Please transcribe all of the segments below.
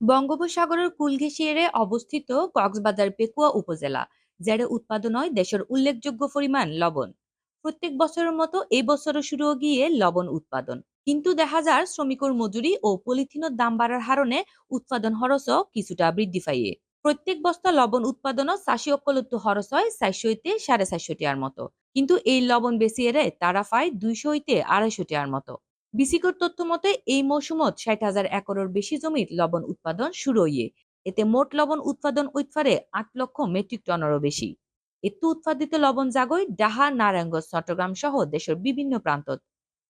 বঙ্গোপসাগরের কূল ঘেঁষিয়ে অবস্থিত কক্সবাজার পেকুয়া উপজেলা জেরে উৎপাদন হয় দেশের উল্লেখযোগ্য পরিমাণ লবণ। প্রত্যেক বছরের মতো এই বছরও শুরু গিয়ে লবণ উৎপাদন। কিন্তু দেখা যায় শ্রমিকর মজুরি ও পলিথিনের দাম বাড়ার হারণে উৎপাদন খরচ কিছুটা বৃদ্ধি পাইয়ে প্রত্যেক বস্তা লবণ উৎপাদনও চাষি অকলত্ব খরচ হয় চারশো হইতে সাড়ে চারশো টিয়ার মতো। কিন্তু এই লবণ বেশি এরে তারা পায় দুইশো হইতে আড়াইশো টিয়ার মতো। বিসিকর তথ্য মতে, এই মৌসুমত ষাট হাজার একরের বেশি জমির লবণ উৎপাদন শুরু হইয়ে এতে মোট লবণ উৎপাদন ঐতফারে আট লক্ষ মেট্রিক টনেরও বেশি। এত উৎপাদিত লবণ জাগই ডাহা, নারায়ণগঞ্জ, চট্টগ্রাম সহ দেশের বিভিন্ন প্রান্তত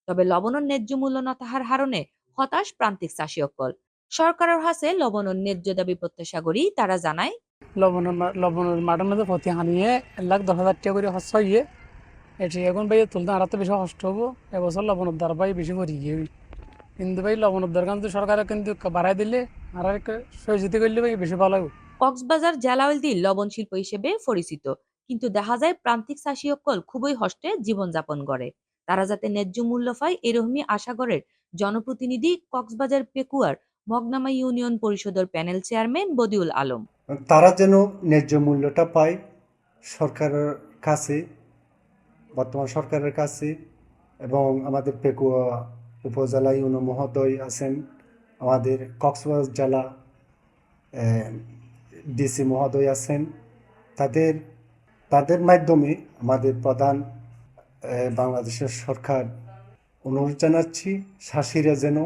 তবে লবণের ন্যায্য মূল্য না তাহার হারণে হতাশ প্রান্তিক চাষী অকল সরকারের হাসে লবণের ন্যায্য দাবি প্রত্যাশা করি তারা জানায়, লবণের লবণের মাঠের মধ্যে প্রতি হানিয়ে এক লাখ দশ হাজার টাকা করে হইয়ে এটি এখন ভাই তুলতে আর বেশি কষ্ট হব। এবছর ভাই বেশি করি গিয়ে। কিন্তু ভাই কিন্তু সরকারে কিন্তু বাড়াই দিলে আর সহযোগিতা করলে ভাই বেশি ভালো হবে। কক্সবাজার জেলাওয়েলদি লবণ শিল্প হিসেবে পরিচিত। কিন্তু দেখা যায় প্রান্তিক চাষী অকল খুবই হষ্টে জীবনযাপন করে। তারা যাতে ন্যায্য মূল্য পায় এরকমই আশা করেন জনপ্রতিনিধি কক্সবাজার পেকুয়ার মগনামা ইউনিয়ন পরিষদের প্যানেল চেয়ারম্যান বদিউল আলম। তারা যেন ন্যায্য মূল্যটা পায় সরকারের কাছে বর্তমান সরকারের কাছে এবং আমাদের পেকুয়া উপজেলা ইউনো মহোদয় আছেন, আমাদের কক্সবাজার জেলা ডিসি মহোদয় আছেন। তাদের তাদের মাধ্যমে আমাদের প্রধান বাংলাদেশের সরকার অনুরোধ জানাচ্ছি চাষিরা যেন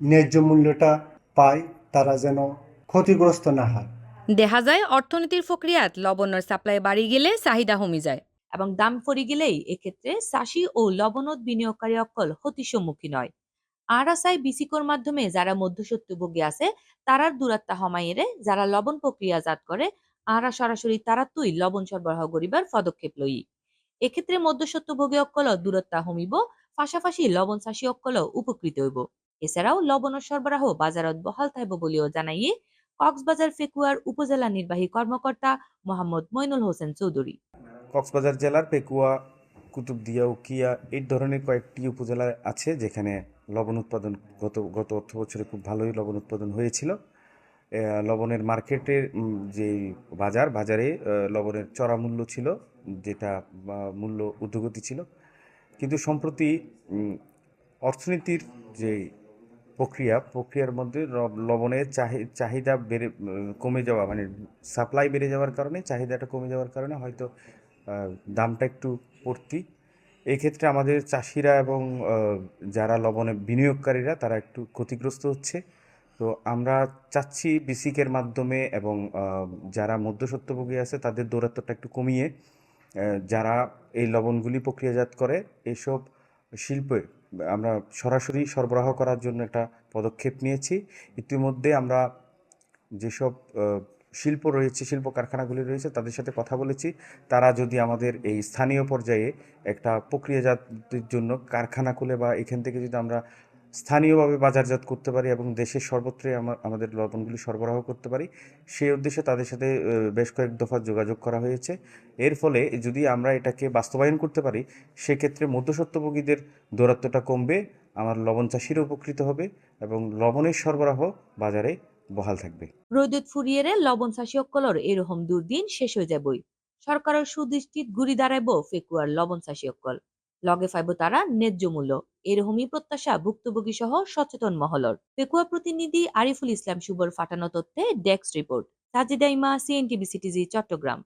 ন্যায্য মূল্যটা পায়, তারা যেন ক্ষতিগ্রস্ত না হয়। দেখা যায়, অর্থনীতির প্রক্রিয়াত লবণের সাপ্লাই বাড়ি গেলে চাহিদা কমে যায়। এবং দাম পড়ে গেলেই এক্ষেত্রে চাষি ও লবণত বিনিয়োগকারী অকল ক্ষতির সম্মুখীন হয় আর আসাই বিসিকোর মাধ্যমে যারা মধ্যসত্যভোগী আছে, তারার দূরত্ব হমাইয়েরে যারা লবণ প্রক্রিয়াজাত করে আরা সরাসরি তারা তুই লবণ সরবরাহ করিবার পদক্ষেপ লই। এক্ষেত্রে মধ্যসত্যভোগী অকল দূরত্ব হমিব, পাশাপাশি লবণ চাষী অকল উপকৃত হইব। এছাড়াও লবণ সরবরাহ বাজারত বহাল থাকব বলেও জানাইয়ে কক্সবাজার ফেকুয়ার উপজেলা নির্বাহী কর্মকর্তা মোহাম্মদ মইনুল হোসেন চৌধুরী। কক্সবাজার জেলার পেকুয়া, কুতুবদিয়া, উকিয়া এই ধরনের কয়েকটি উপজেলা আছে যেখানে লবণ উৎপাদন গত গত অর্থ বছরে খুব ভালোই লবণ উৎপাদন হয়েছিল। লবণের মার্কেটের যে বাজার, বাজারে লবণের চড়া মূল্য ছিল, যেটা মূল্য ঊর্ধ্বগতি ছিল। কিন্তু সম্প্রতি অর্থনীতির যে প্রক্রিয়া, প্রক্রিয়ার মধ্যে লবণের চাহি- চাহিদা বেড়ে কমে যাওয়া মানে সাপ্লাই বেড়ে যাওয়ার কারণে, চাহিদাটা কমে যাওয়ার কারণে হয়তো দামটা একটু পড়তি। এক্ষেত্রে আমাদের চাষিরা এবং যারা লবণে বিনিয়োগকারীরা তারা একটু ক্ষতিগ্রস্ত হচ্ছে। তো আমরা চাচ্ছি বিসিকের মাধ্যমে এবং যারা মধ্যসত্যভোগী আছে তাদের দৌরাত্মটা একটু কমিয়ে যারা এই লবণগুলি প্রক্রিয়াজাত করে এইসব শিল্পে আমরা সরাসরি সরবরাহ করার জন্য একটা পদক্ষেপ নিয়েছি। ইতিমধ্যে আমরা যেসব শিল্প রয়েছে, শিল্প কারখানাগুলি রয়েছে, তাদের সাথে কথা বলেছি। তারা যদি আমাদের এই স্থানীয় পর্যায়ে একটা প্রক্রিয়াজাতের জন্য কারখানা খুলে বা এখান থেকে যদি আমরা স্থানীয়ভাবে বাজারজাত করতে পারি এবং দেশের সর্বত্রই আমা- আমাদের লবণগুলি সরবরাহ করতে পারি, সেই উদ্দেশ্যে তাদের সাথে বেশ কয়েক দফা যোগাযোগ করা হয়েছে। এর ফলে যদি আমরা এটাকে বাস্তবায়ন করতে পারি, সেক্ষেত্রে মধ্যসত্যভোগীদের দৌরাত্মটা কমবে, আমার লবণ চাষিরা উপকৃত হবে এবং লবণের সরবরাহ বাজারে বহাল থাকবে। রৈদুত ফুরিয়ে লবণ চাষী অকলর এরকম দুর্দিন শেষ হয়ে যাবই সরকারের সুদৃষ্টিত গুড়ি দাঁড়াইব ফেকুয়ার লবণ অকল লগে ফাইব তারা ন্যায্য মূল্য। এরকমই প্রত্যাশা ভুক্তভোগী সহ সচেতন মহলর। ফেকুয়া প্রতিনিধি আরিফুল ইসলাম শুভর ফাটানো তথ্যে ডেক্স রিপোর্ট। সাজিদা ইমা, সিএনটিভি, সিটিজি, চট্টগ্রাম।